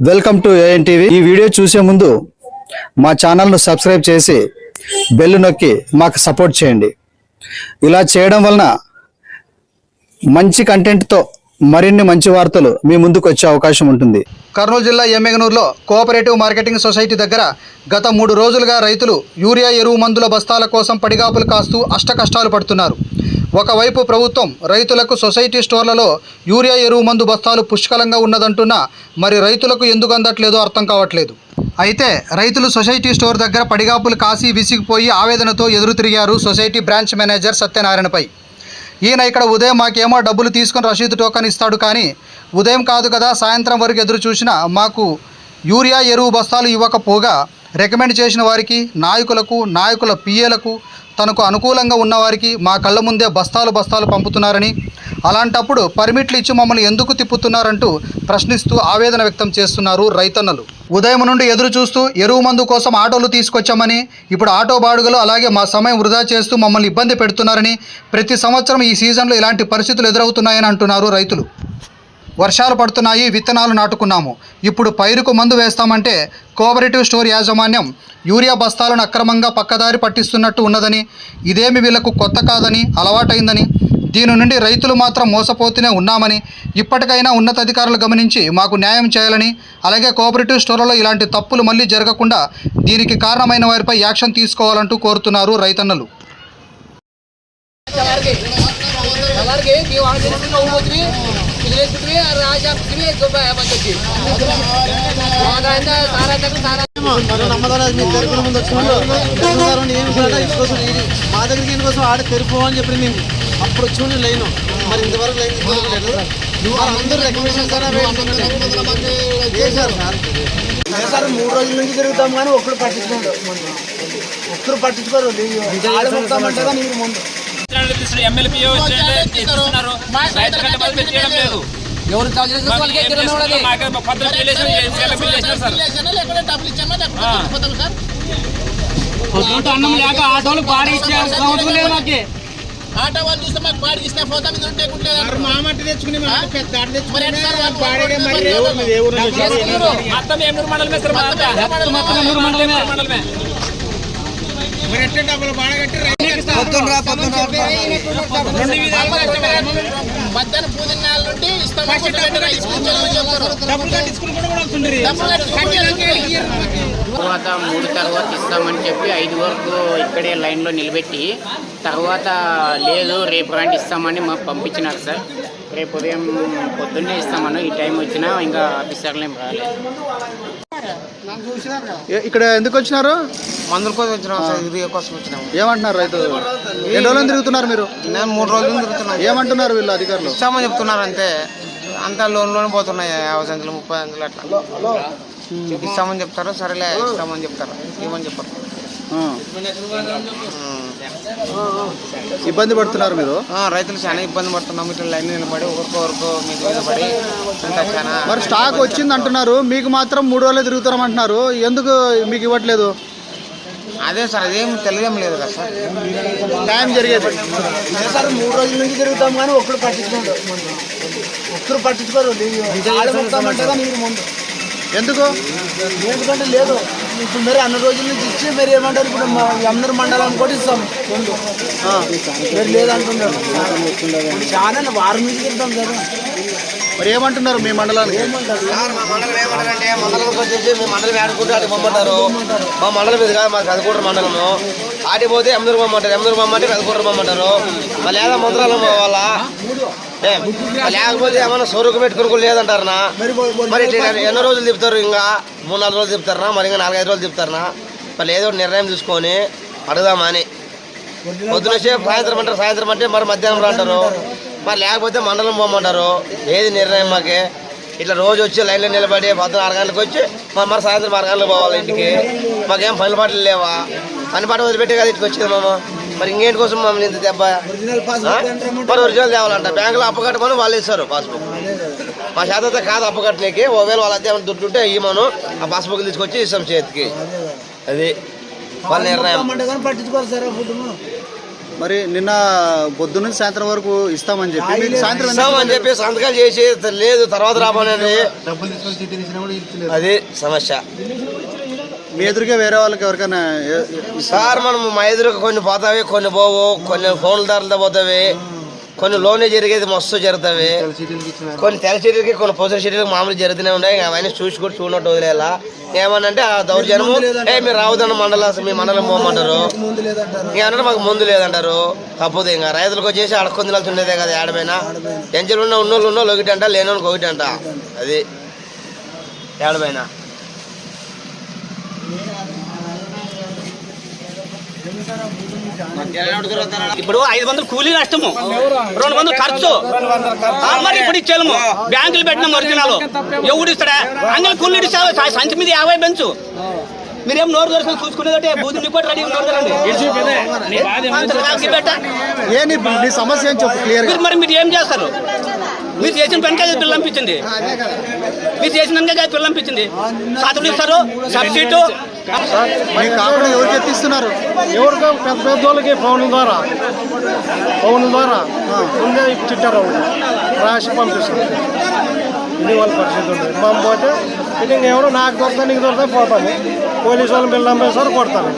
Welcome to A N TV ఈ video చూసే ముందు మా ఛానల్ను సబ్స్క్రైబ్ చేసి బెల్ నొక్కి మాకు సపోర్ట్ చేయండి. ఇలా చేయడం వలన మంచి కంటెంట్తో మరిన్ని మంచి వార్తలు మీ ముందుకు వచ్చే అవకాశం ఉంటుంది. కర్నూలు జిల్లా ఎమ్మెగనూరులో కోఆపరేటివ్ మార్కెటింగ్ సొసైటీ దగ్గర గత మూడు రోజులుగా రైతులు యూరియా ఎరువు మందుల బస్తాల కోసం పడిగాపులు కాస్తూ అష్ట కష్టాలు పడుతున్నారు. ఒకవైపు ప్రభుత్వం రైతులకు సొసైటీ స్టోర్లలో యూరియా ఎరువు మందు బస్తాలు పుష్కలంగా ఉన్నదంటున్నా మరి రైతులకు ఎందుకు అందట్లేదో అర్థం కావట్లేదు. అయితే రైతులు సొసైటీ స్టోర్ దగ్గర పడిగాపులు కాసి విసిగిపోయి ఆవేదనతో ఎదురు తిరిగారు సొసైటీ బ్రాంచ్ మేనేజర్ సత్యనారాయణపై. ఈయన ఇక్కడ ఉదయం మాకేమో డబ్బులు తీసుకొని రసీదు టోకన్ ఇస్తాడు కానీ ఉదయం కాదు కదా సాయంత్రం వరకు ఎదురు చూసినా మాకు యూరియా ఎరువు బస్తాలు ఇవ్వకపోగా రికమెండ్ చేసిన వారికి నాయకులకు నాయకుల పిఏలకు తనకు అనుకూలంగా ఉన్నవారికి మా కళ్ళ ముందే బస్తాలు బస్తాలు పంపుతున్నారని అలాంటప్పుడు పర్మిట్లు ఇచ్చి మమ్మల్ని ఎందుకు తిప్పుతున్నారంటూ ప్రశ్నిస్తూ ఆవేదన వ్యక్తం చేస్తున్నారు రైతన్నలు. ఉదయం నుండి ఎదురు చూస్తూ ఎరువు మందు కోసం ఆటోలు తీసుకొచ్చామని ఇప్పుడు ఆటో బాడుగలు అలాగే మా సమయం వృధా చేస్తూ మమ్మల్ని ఇబ్బంది పెడుతున్నారని ప్రతి సంవత్సరం ఈ సీజన్లో ఇలాంటి పరిస్థితులు ఎదురవుతున్నాయని అంటున్నారు రైతులు. వర్షాలు పడుతున్నాయి విత్తనాలు నాటుకున్నాము. ఇప్పుడు పైరుకు మందు వేస్తామంటే కోఆపరేటివ్ స్టోర్ యాజమాన్యం యూరియా బస్తాలను అక్రమంగా పక్కదారి పట్టిస్తున్నట్టు ఉన్నదని ఇదేమి వీళ్ళకు కొత్త కాదని అలవాటైందని దీని నుండి రైతులు మాత్రం మోసపోతూనే ఉన్నామని ఇప్పటికైనా ఉన్నతాధికారులు గమనించి మాకు న్యాయం చేయాలని అలాగే కోఆపరేటివ్ స్టోర్లలో ఇలాంటి తప్పులు మళ్ళీ జరగకుండా దీనికి కారణమైన వారిపై యాక్షన్ తీసుకోవాలంటూ కోరుతున్నారు రైతన్నలు. ഇതിനെ കുറിച്ച് രാജാക്കിനെ പറ്റി మా దగ్గరికి ఇందుకోసం ఆడ తెరుపు అని చెప్పి మేము. అప్పుడు చూడండి లైన్. మరి ఇంతవరకు లైన్ తీసుకోలేదు అందరూ సార్? మూడు రోజుల నుంచి తిరుగుతాం కానీ ఒక్కరు పట్టించుకోండి ఒక్కరు పట్టించుకోరు. ముందు ఎమ్మెల్యే ఇస్తున్నారు రైతు కంటే బదులు లేదు. ఎవరు. అన్నం లేక ఆటోలు సంవత్సరం లేదు మాకు. ఆటో వాళ్ళు చూస్తే మాకు ఇస్తే పోతా ఉంటే తెచ్చుకుని. మొత్తం ఏమూరు మండలమే సార్? మా. మొత్తం. మండలమే మరి ఎట్లా డబ్బులు బాగా కట్టి మధ్యాహ్నం నుండి ఇస్తాం తర్వాత మూడు తర్వాత ఇస్తామని చెప్పి ఐదు వరకు ఇక్కడే లైన్లో నిలబెట్టి తర్వాత లేదు రేపు రండి ఇస్తామని మాకు పంపించినారు సార్. రేపు ఉదయం పొద్దున్నే ఇస్తామని. ఈ టైం వచ్చినా ఇంకా ఆఫీసర్లు ఏం రాలేదు. ఇక్కడ ఎందుకు వచ్చినారు? మందుల కోసం వచ్చినాం సార్ ఇది కోసం వచ్చినాం. ఏమంటున్నారు రైతులు ఎన్ని రోజులు తిరుగుతున్నారు మీరు? నేను మూడు రోజులు తిరుగుతున్నాం ఏమంటున్నారు వీళ్ళు అధికారులు? ఇస్తామని చెప్తున్నారు అంతే. అంతా లోన్ లోన్ పోతున్నాయి యాభై సంచులు ముప్పై సంచులు అట్లా. ఇస్తామని చెప్తారు సరేలే ఇస్తామని చెప్తారు. ఇవ్వమని చెప్పారు. ఇబ్బంది పడుతున్నారు మీరు? ఆ, రైతులు చాలా ఇబ్బంది పడుతున్నాం ఇట్లా లైన్ నిలబడి ఒకరికో ఒకరికో మీద మీద పడి అంతా చాలా మరి స్టాక్ వచ్చింది అంటున్నారు. మీకు మాత్రం మూడు రోజులే తిరుగుతారమంటున్నారు ఎందుకు మీకు ఇవ్వట్లేదు? అదే సార్ అదేం తెలియడం లేదు కదా సార్. టైం జరిగేది. సార్ మూడు రోజుల నుంచి తిరుగుతాం కానీ ఒక్కరు పట్టించుకోండి. ఒక్కరు పట్టించుకోరు. మీరు ముందు. ఎందుకు? ఎందుకంటే లేదు. ఇప్పుడు మరి అన్ని రోజుల నుంచి ఇచ్చి మీరు ఏమంటారు? ఇప్పుడు అందరు మండలం కూడా ఇస్తాం ముందు ఆ. మీరు లేదంటున్నారు. చాలా వారం నుంచి తిరుగుతాం కదా. మరి ఏమంటున్నారు మీ మండలానికి? మా మండలం ఏమంటారంటే మండలంకి వచ్చేసి మండలం ఆడుకుంటే అటు పంపంటారు మా మండలం ఇది కాదు మా కదుకూరు మండలము. ఆటి పోతే ఎమ్మెదూరు పంపంటారు ఎమ్మెదూరు పంపంటే కదుకూరు పంపంటారు మళ్ళీ ఏదో మంత్రాలు వాళ్ళ లేకపోతే ఏమన్నా సొరుకు పెట్టుకుని లేదంటారనా? మరి ఎన్నో రోజులు తిప్పుతారు ఇంకా? మూడు నాలుగు రోజులు తిప్పుతారనా మరి ఇంకా నాలుగైదు రోజులు తిప్పుతారనా మళ్ళీ ఏదో నిర్ణయం తీసుకొని అడుగుదామా అని పొద్దున సాయంత్రం అంటారు సాయంత్రం అంటే మరి మధ్యాహ్నం అంటారు మరి లేకపోతే మండలం పోమంటారు. ఏది నిర్ణయం మాకే? ఇట్లా రోజు వచ్చి లైన్లో నిలబడి పొద్దున ఆరు గంటలకు వచ్చి మరి మరి సాయంత్రం ఆరు గంటలకు పోవాలి ఇంటికి. మాకేం పని పాటలు లేవా? పని పాట వదిలిపెట్టి కదా ఇంటికి వచ్చేది మామ? మరి ఇంకేంటి కోసం మమ్మల్ని ఇంత దెబ్బ? మరి ఒరిజినల్ తేవాలంట. బ్యాంకులో అప్పు కట్టమని వాళ్ళు ఇస్తారు పాస్బుక్ మా చేత కాదు అప్పు కట్టలేకి ఒకవేళ వాళ్ళ ఏమైనా దుడ్డు ఉంటే ఇవ్వమను. ఆ పాస్బుక్ తీసుకొచ్చి ఇస్తాం చేతికి. అది వాళ్ళ నిర్ణయం. మరి నిన్న పొద్దు నుంచి సాయంత్రం వరకు ఇస్తామని చెప్పి సాయంత్రం ఇస్తామని చెప్పి సంతకాలు చేసి లేదు తర్వాత ఇచ్చలేదు అది సమస్య. మీ ఎదురుగా వేరే వాళ్ళకి ఎవరికైనా సార్ మనం మా ఎదురుగా కొన్ని పోతావి కొన్ని పోవు కొన్ని ఫోన్ల ధరలతో పోతావి. కొన్ని లోనే జరిగేది మస్తు ఇచ్చిన కొన్ని తెల్ల చీటీలకి కొన్ని పొసల చీటీలకి మామూలు జరుగుతూనే ఉన్నాయి. అవన్నీ చూసి కూడా చూడనట్టు వదిలేలా. ఏమనంటే ఆ దౌర్జన్యము ఏ మీరు రావద్దన్న మండలం మీ మండలం పోమంటారు. ఇంకా అంటే మాకు ముందు లేదంటారు. తప్పదు ఇంకా. రైతులకు వచ్చేసి అడకొని ఉండేదే కదా ఏడమైనా. ఎంచలు ఉన్న ఉన్నోళ్ళు ఉన్నోళ్ళు ఒకటి అంట లేనోళ్ళకి ఒకటి అంట అది. ఏడమైనా. ఇప్పుడు ఐదు వందలు కూలీ నష్టము. రెండు వందలు ఖర్చు. మరి ఇప్పుడు ఇచ్చేము బ్యాంకులు పెట్టిన ఒరిజినాలు ఎవడు ఇస్తాడా? అంగల్ కూలీ సంచి మీద యాభై పెంచు మీరేం నోరు దొరకని చూసుకునేదంటే బూది మీకు కూడా రెడీ నోరు ఏ నీ సమస్య ఏం చెప్పు క్లియర్గా మీరు మరి ఏం చేస్తారు? మీరు చేసిన పనికే పిల్లలు పంపించింది మీరు చేసిన పనికే పిల్లలు పంపించింది సాతులు ఇస్తారు సబ్సిడీ మీకు కాకుండా ఎవరికి ఎత్తిస్తున్నారు ఎవరికో పెద్ద పెద్ద వాళ్ళకి ఫోన్ల ద్వారా. ఫోన్ల ద్వారా. ముందే చిట్టారు రాసి పంపిస్తారు. ఇది వాళ్ళ పరిస్థితి ఉంది మనం పోతే ఇది ఎవరో నాకు దొరుకుతా నీకు దొరుకుతా పోతాము పోలీసు వాళ్ళని బిల్లు అమ్మేస్తారు కొడతారు.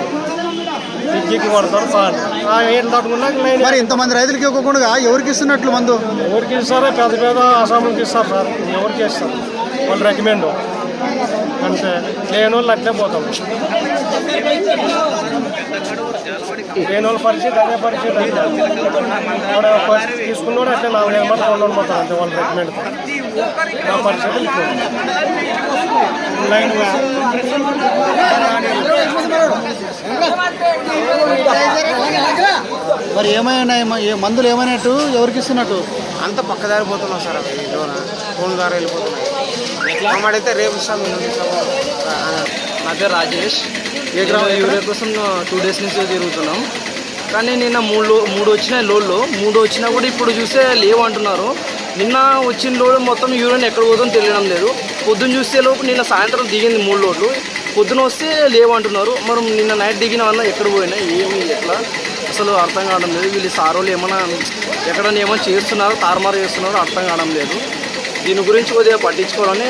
ఇజ్జికి కొడతారు పాడు. ఆ ఏం తట్టుకున్నాక మరి ఇంతమంది రైతులకి ఇవ్వకుండా ఎవరికి ఇస్తున్నట్లు మందు? ఎవరికి ఇస్తారో పెద్ద పెద్ద అసాములకి ఇస్తారు సార్. ఎవరికి ఇస్తారు? వాళ్ళు రికమెండ్ అంతే. లేని వాళ్ళు అట్లే పోతాం. లేని వాళ్ళ పరిస్థితి అదే పరిస్థితి తీసుకున్నాడు అట్లే నాలుగైదు మంది రెండు పోతారు అంతే వాళ్ళ రికమెండ్ నా పరిస్థితి. లైన్గా మరి ఏమైనా ఏ మందులు ఏమైనట్టు? ఎవరికి ఇస్తున్నట్టు? అంత పక్కదారి పోతున్నాం సార్ అవి ఫోన్ ద్వారా వెళ్ళిపోతున్నాయి. మామాడైతే రేపు ఇస్తాం. నా పేరు రాజేష్. నేను యూరియా కోసం టూ డేస్ నుంచి తిరుగుతున్నాం. కానీ నిన్న మూడు లో- మూడు వచ్చినాయి లోడ్లు. మూడు వచ్చినా కూడా ఇప్పుడు చూస్తే లేవు అంటున్నారు. నిన్న వచ్చిన లోడ్ మొత్తం యూరియన్ ఎక్కడ పోతుందో తెలియడం లేదు. పొద్దున్న చూస్తే లోపు నిన్న సాయంత్రం దిగింది మూడు లోడ్లు. పొద్దున వస్తే లేవు అంటున్నారు. మరి నిన్న నైట్ దిగిన వల్ల ఎక్కడ పోయినాయి ఏమి ఎట్లా? అసలు అర్థం కావడం లేదు. వీళ్ళు సారోళ్ళు ఏమైనా ఎక్కడన్నా ఏమైనా చేస్తున్నారో తారుమారు చేస్తున్నారో అర్థం కావడం లేదు. దీని గురించి కొద్దిగా పట్టించుకోవాలని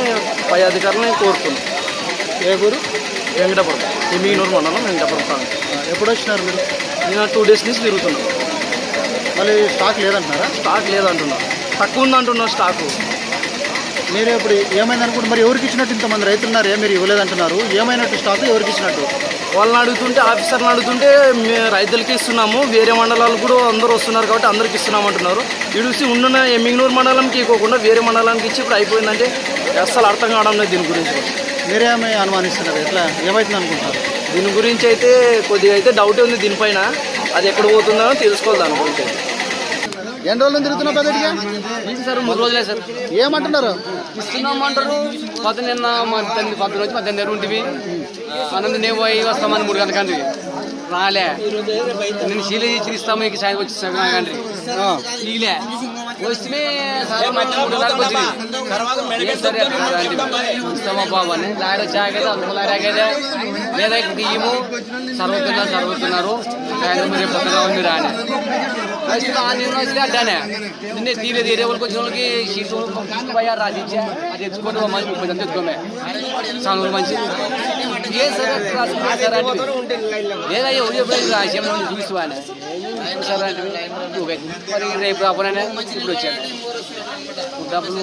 పై అధికారులను కోరుతున్నాను ఏ గురు వెంకటపురం. ఎమ్మిగినూరు మండలం వెంకటపురం ప్రాంతం ఎప్పుడు వచ్చినారు మీరు? నేను టూ డేస్ నుంచి తిరుగుతున్నాను మళ్ళీ స్టాక్ లేదంటున్నారా? స్టాక్ లేదంటున్నారు తక్కువ ఉందంటున్నారు స్టాకు. మీరు ఇప్పుడు ఏమైంది అనుకుంటే మరి ఎవరికి ఇచ్చినట్టు ఇంతమంది రైతులు ఉన్నారు ఏ మీరు ఇవ్వలేదంటున్నారు. ఏమైనట్టు స్టాక్ ఎవరికి ఇచ్చినట్టు? వాళ్ళని అడుగుతుంటే ఆఫీసర్ని అడుగుతుంటే మేము రైతులకి ఇస్తున్నాము వేరే మండలాలు కూడా అందరూ వస్తున్నారు కాబట్టి అందరికి ఇస్తున్నాం అంటున్నారు. ఇడుసి ఉన్న ఎమ్మిగినూరు మండలంకి ఇవ్వకుండా వేరే మండలానికి ఇచ్చి ఇప్పుడు అయిపోయిందంటే అస్సలు అర్థం కావడం లేదు దీని గురించి. మీరేమీ అనుమానిస్తున్నారు ఎట్లా? ఏమైతుంది అనుకుంటారు దీని గురించి అయితే కొద్దిగా అయితే డౌట్ ఉంది దీనిపైన. అది ఎక్కడ పోతుందో తెలుసుకోవాలి దాని గురించి. ఎన్ని రోజులు తిరుగుతున్నా పెద్దటిగా సార్ మూడు రోజులే సార్. ఏమంటున్నారు? ఇస్తున్నామంటారు. కొత్త నిన్న పంపిణీ వచ్చి మధ్యాహ్నం దగ్గర ఉంటుంది అనంత నేను పోయి వస్తామని మూడు గంటల రాలే. నేను శీల ఇచ్చి ఇస్తాము ఇక సాయం వచ్చి కండ్రి ఈలే. వస్తే మూడు గంటలకు వచ్చింది. ఏ సరే అట్లా రండి. ఇస్తామా బాబు అని. లారీ వచ్చాకైతే అందులో లారీ ఆగేదే? లేదా ఇయ్యము సర్వతున్నారు సర్వతున్నారు సాయంత్రం రేపు ఉంది నిన్న తీరే తీరే వాళ్ళకి వచ్చిన వాళ్ళకి పోయారు అది మంచి ముప్పై మంచి ఏ సరే సార్ అంటే లేదా ఎవరు ఎప్పుడైనా రాసి చూపిస్తాను సరే అంటే మరి రేపు రాబోనే ఇప్పుడు వచ్చాను డబ్బులు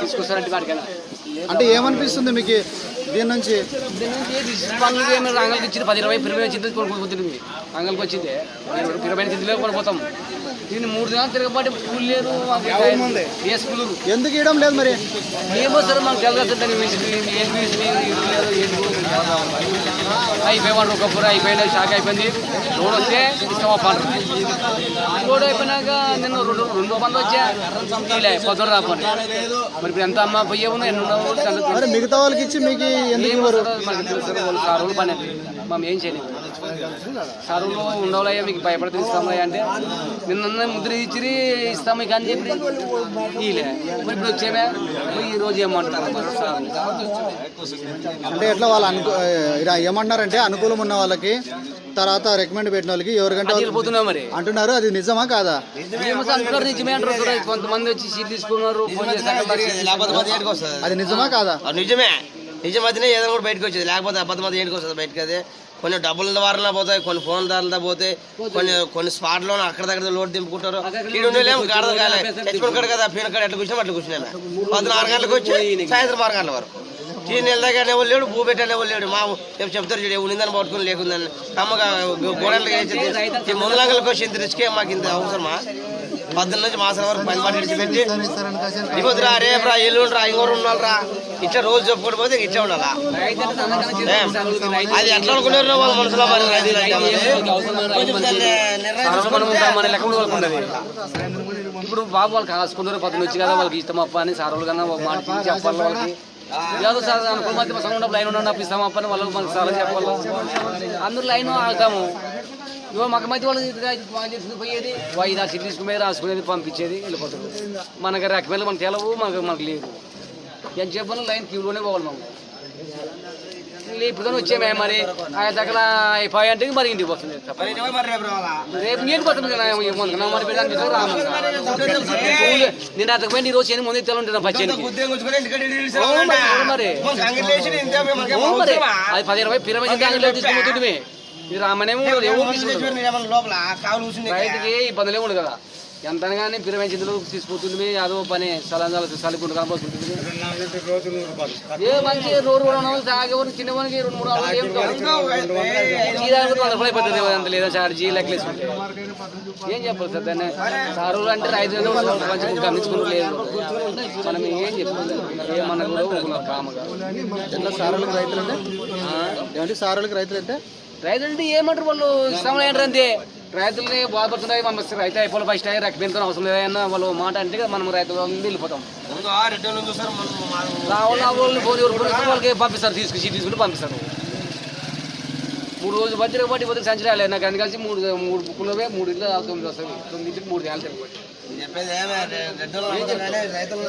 తీసుకొస్తారంటే వాడికైనా అంటే ఏమనిపిస్తుంది మీకు దీని నుంచి? ఏమైనా రంగల్కి ఇచ్చింది పది ఇరవై ఇరవై వచ్చింది కొనుక్కుంటుంది రంగల్కి వచ్చింది ఇరవై తిండిలో పడిపోతాం దీన్ని మూడు దినాలు తిరగబట్టి పూలు లేదు ఏ స్కూలు ఎందుకు ఇవ్వడం లేదు మరి? ఏమో సరే మాకు తెలియదు దాని ఏం అయిపోయాడు ఒకప్పుడు అయిపోయింది షాక్ అయిపోయింది. రోడ్ వస్తే పంట రోడ్ అయిపోయినాక నిన్న రెండు రెండో మంది వచ్చా. పొద్దున రాపని మరి ఇప్పుడు ఎంత అమ్మ పోయే ఉన్నాయి ఉన్నావు మిగతా వాళ్ళకి ఇచ్చి మీకు ఎందుకు సార్ వాళ్ళు పని. మనం ఏం చేయలేము. సరువులు ఉండవులయ్యా మీకు భయపడితే ఇస్తామయ్యా అంటే. నిన్న ముద్ర ఇచ్చిరి ఇస్తాం మీకు అని చెప్పి. మరి ఇప్పుడు వచ్చేమే ఈ రోజు ఏమంటారు అంటే ఎట్లా వాళ్ళు అనుకూ ఇలా ఏమంటున్నారంటే అనుకూలం ఉన్న వాళ్ళకి తర్వాత రికమెండ్ పెట్టిన వాళ్ళకి ఎవరికంటే వాళ్ళు వెళ్ళిపోతున్నాం మరి. అంటున్నారు అది నిజమా కాదా? నిజమే అంటారు కొంతమంది వచ్చి సీట్ తీసుకున్నారు అది నిజమా కాదా? అది నిజమే నిజమైతేనే ఏదైనా కూడా బయటకు వచ్చేది. లేకపోతే అబద్ధం అయితే ఏంటికి వస్తుంది బయటకు అది? కొన్ని డబ్బుల ద్వారా పోతాయి కొన్ని ఫోన్ ధరలతో పోతాయి కొన్ని కొన్ని స్పాట్లో అక్కడ దగ్గర లోడ్ దింపుకుంటారు. ఉండలేము కాడదు కాలే తెచ్చుకుని కాడ కదా ఎట్లా కూర్చున్నాం అట్లా కూర్చున్నాను. పొద్దున ఆరు గంటలకు వచ్చి సాయంత్రం ఆరు గంటల వరకు. టీ నెల దగ్గర ఎవరు లేడు భూ పెట్టాడు ఎవరు లేడు. మా చెప్తారు చూడు ఉందని పట్టుకుని లేకుందని. గోడలకు వేసి ముందులంగలకు వచ్చి ఇంత రిస్కే మాకు ఇంత అవసరమా? పద్దెనిమిది నుంచి మాసం వరకు పని పాటు విడిచిపెట్టి ఇవ్వద్దురా రేపురా ఎల్లుండ్రా ఇంకోరు ఉండాలిరా. ఇట్లా రోజు చెప్పుకుంటూ పోతే ఇట్లా ఉండాలా? ఏం? అది ఎట్లా అనుకున్నారు వాళ్ళ మనసులో మరి ఇప్పుడు బాబు వాళ్ళు కాసుకున్నారు పక్కన వచ్చి కదా వాళ్ళకి ఇష్టం అప్ప అని సార్ వాళ్ళు కన్నా మాట చెప్పాలి వాళ్ళకి. ఏదో సార్ అనుకున్న మధ్య సంఘం లైన్ ఉండండి అప్పు ఇస్తాం అప్ప అని వాళ్ళకి మనకి సార్ చెప్పాలి? అందరూ లైన్ ఆగుతాము. ఇవ్వ మాకు మధ్య వాళ్ళు బాగా చేసింది పోయేది. వాయిదా సీట్ తీసుకునేది రాసుకునేది పంపించేది వెళ్ళిపోతారు. మనకి రకమైన మనకి తెలవు మనకు మనకు లేదు. ఎంత చెప్పాను లైన్ క్యూలోనే పోవాలి మనం. ఇప్పుడు వచ్చేమే మరి. ఆయన దగ్గర అయిపోయి అంటే మరి ఇంటికి పోతుంది. రేపు నేను కొత్త మరి పెట్టడానికి రాము నేను అతకు పోయి ఈ రోజు చేయని ముందు అవును మరి? అది పది ఇరవై దాంట్లో తీసుకుంటుంటే పెట్టి ఏమన్నా లోపల ఇబ్బందులే ఉండదు కదా. ఎంత కానీ పిరవై చింతలు తీసుకుంటుంది అదో పని సలంజాలు సలికుంటు కనబడుతుంది ఏ మంచి నూరు రెండు వందలు తాగేవారు చిన్నవానికి రెండు మూడు వందలు అంత లేదా చార్జీ లెక్కలేసుకుంటే ఏం చెప్పాలి సార్ దాన్ని? అంటే రైతులు మంచి గమనించుకుని లేదు. మనం ఏం చెప్పాలి? ఏమన్నా కూడా కామగా. సారులకు రైతులు అంటే ఏమంటే సారులకు రైతులు అంటే రైతులు అంటే ఏమంటారు వాళ్ళు? ఏంటారు అంతే రైతులని బాధపడుతున్నాయి మనం రైతు అయిపోయి ఫస్ట్ అయ్యి రక్తం అవసరం లేదన్న వాళ్ళు మాట అంటే మనం రైతులు వెళ్ళిపోతాం. వాళ్ళని ఫోన్ వాళ్ళకి పంపిస్తారు తీసుకుని తీసుకుంటూ పంపిస్తారు. మూడు రోజులు బట్టి బట్టి పోతే సంచి రాలేదు నాకు అందుకలిసి మూడు మూడు బుక్కులు మూడు ఇళ్ళు తొమ్మిది వస్తాయి. తొమ్మిది మూడు తేవాలి చెప్పేది రైతులు